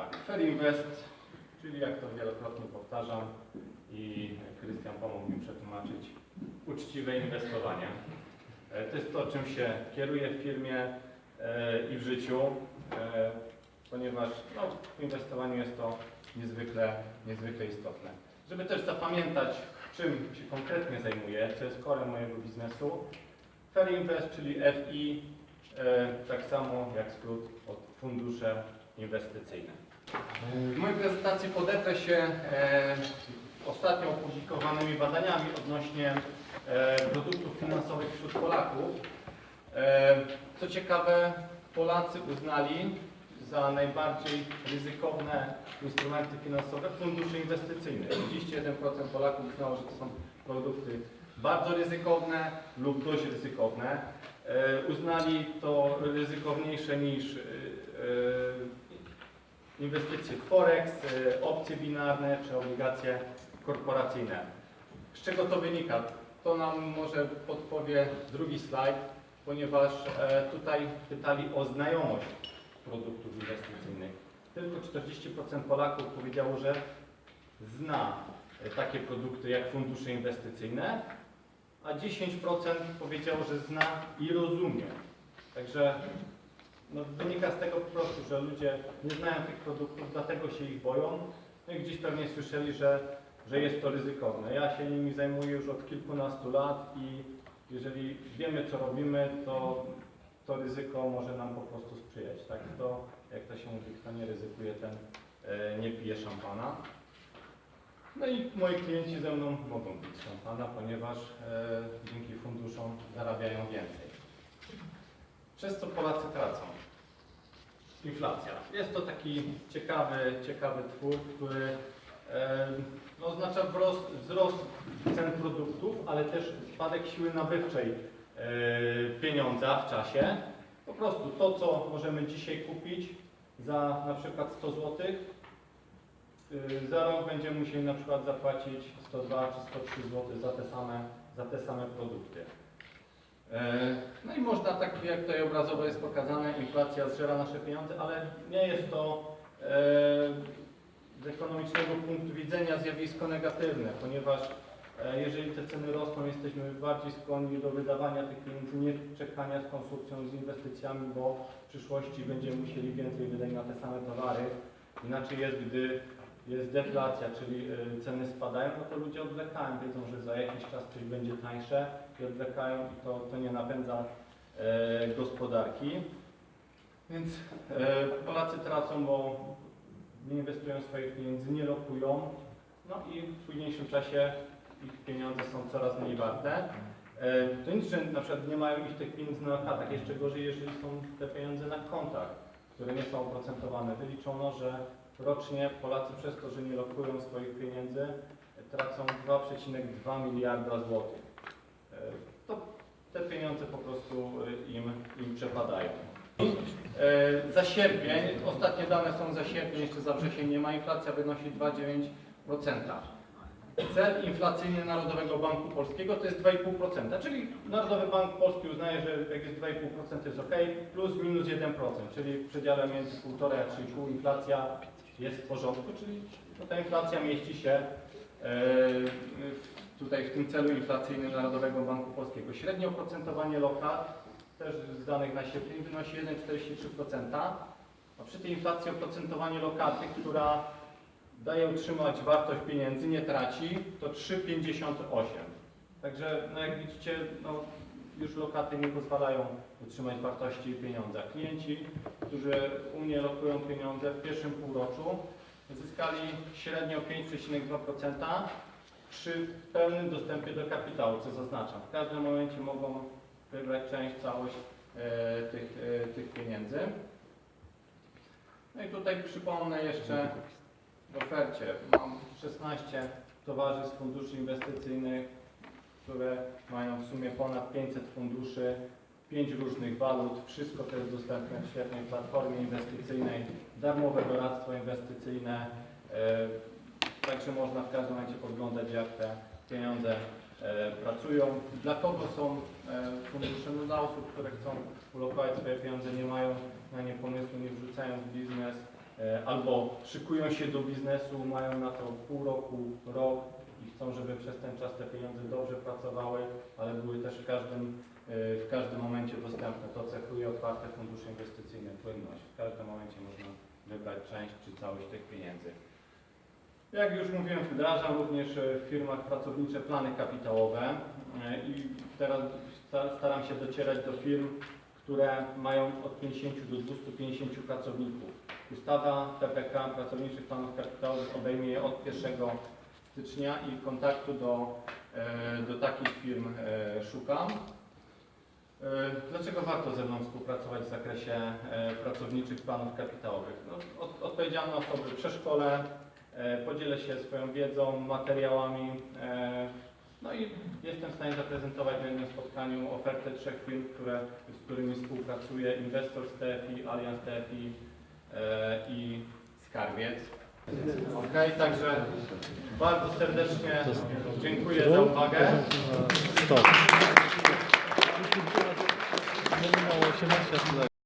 Tak, Fair Invest, czyli jak to wielokrotnie powtarzam i Krystian pomógł mi przetłumaczyć, uczciwe inwestowanie. E, To jest to, czym się kieruję w firmie e, i w życiu, e, ponieważ no, w inwestowaniu jest to niezwykle, niezwykle istotne. Żeby też zapamiętać, czym się konkretnie zajmuję, co jest korem mojego biznesu, Fair Invest, czyli FI, tak samo jak skrót od fundusze inwestycyjne. W mojej prezentacji podeprę się e, ostatnio opublikowanymi badaniami odnośnie e, produktów finansowych wśród Polaków. E, co ciekawe, Polacy uznali za najbardziej ryzykowne instrumenty finansowe fundusze inwestycyjne. 31% Polaków uznało, że to są produkty bardzo ryzykowne lub dość ryzykowne. Uznali to ryzykowniejsze niż inwestycje w Forex, e, opcje binarne czy obligacje korporacyjne. Z czego to wynika? To nam może podpowie drugi slajd, ponieważ e, tutaj pytali o znajomość produktów inwestycyjnych. Tylko 40% Polaków powiedziało, że zna e, takie produkty jak fundusze inwestycyjne, a 10% powiedziało, że zna i rozumie. Także no, wynika z tego po prostu, że ludzie nie znają tych produktów, dlatego się ich boją. No i gdzieś pewnie słyszeli, że, że jest to ryzykowne. Ja się nimi zajmuję już od kilkunastu lat i jeżeli wiemy, co robimy, to to ryzyko może nam po prostu sprzyjać. Tak? To, jak to się mówi, kto nie ryzykuje, ten e, nie pije szampana. No i moi klienci ze mną mogą pić szampana, ponieważ e, dzięki funduszom zarabiają więcej. Przez co Polacy tracą? Inflacja. Jest to taki ciekawy, ciekawy twór, który no, oznacza wzrost, wzrost cen produktów, ale też spadek siły nabywczej e, pieniądza w czasie. Po prostu to, co możemy dzisiaj kupić za na przykład 100 zł, y, za rok będziemy musieli na przykład zapłacić 102 czy 103 zł za te same, za te same produkty. E, No i można, tak jak tutaj obrazowo jest pokazane, inflacja zżera nasze pieniądze, ale nie jest to e, z ekonomicznego punktu widzenia zjawisko negatywne, ponieważ e, jeżeli te ceny rosną, jesteśmy bardziej skłonni do wydawania tych pieniędzy, nie czekania z konsumpcją, z inwestycjami, bo w przyszłości będziemy musieli więcej wydać na te same towary. Inaczej jest, gdy jest deflacja, czyli y, ceny spadają, no to ludzie odwlekają, wiedzą, że za jakiś czas coś będzie tańsze i odwlekają i to, to nie napędza e, gospodarki. Więc e, Polacy tracą, bo nie inwestują swoich pieniędzy, nie lokują, no i w późniejszym czasie ich pieniądze są coraz mniej warte. E, To nic, że na przykład nie mają ich tych pieniędzy na lokatach, jeszcze gorzej, jeżeli są te pieniądze na kontach, które nie są oprocentowane. Wyliczono, że rocznie Polacy przez to, że nie lokują swoich pieniędzy, tracą 2,2 miliarda złotych. E, To te pieniądze po prostu e, im, im przepadają. E, Za sierpień, ostatnie dane są za sierpień, jeszcze za wrzesień nie ma, inflacja wynosi 2,9%. Cel inflacyjny Narodowego Banku Polskiego to jest 2,5%, czyli Narodowy Bank Polski uznaje, że jak jest 2,5% to jest ok, plus minus 1%, czyli w przedziale między 1,5 a 3,5 inflacja jest w porządku, czyli ta inflacja mieści się e, tutaj w tym celu inflacyjnym Narodowego Banku Polskiego. Średnie oprocentowanie lokat, też z danych na sierpień, wynosi 1,43%, a przy tej inflacji oprocentowanie lokaty, która daje utrzymać wartość pieniędzy, nie traci, to 3,58. Także no jak widzicie, no, już lokaty nie pozwalają utrzymać wartości pieniądza. Klienci, którzy u mnie lokują pieniądze w pierwszym półroczu, zyskali średnio 5,2% przy pełnym dostępie do kapitału, co zaznaczam. W każdym momencie mogą wybrać część, całość e, tych, e, tych pieniędzy. No i tutaj przypomnę jeszcze w ofercie mam 16 towarzystw funduszy inwestycyjnych, które mają w sumie ponad 500 funduszy, 5 różnych walut. Wszystko to jest dostępne w świetnej platformie inwestycyjnej, darmowe doradztwo inwestycyjne. e, Także można w każdym momencie podglądać, jak te pieniądze e, pracują. Dla kogo są e, fundusze? No dla osób, które chcą ulokować swoje pieniądze, nie mają na nie pomysłu, nie wrzucają w biznes, albo szykują się do biznesu, mają na to pół roku, rok chcą, żeby przez ten czas te pieniądze dobrze pracowały, ale były też w każdym, e, w każdym momencie dostępne. To cechuje otwarte fundusze inwestycyjne, płynność. W każdym momencie można wybrać część czy całość tych pieniędzy. Jak już mówiłem, wdrażam również e, w firmach pracownicze plany kapitałowe e, i teraz sta- staram się docierać do firm, które mają od 50 do 250 pracowników. Ustawa PPK Pracowniczych Planów Kapitałowych obejmie je od 1 stycznia i kontaktu do, e, do takich firm e, szukam. E, Dlaczego warto ze mną współpracować w zakresie pracowniczych planów kapitałowych? No, od, odpowiedzialne osoby e, podzielę się swoją wiedzą, materiałami, no i jestem w stanie zaprezentować na jednym spotkaniu ofertę trzech firm, które, z którymi współpracuję, Inwestor z TFI, Allianz TFI i Skarbiec. Ok, także bardzo serdecznie dziękuję za uwagę. Stop. Minęło 18 lat.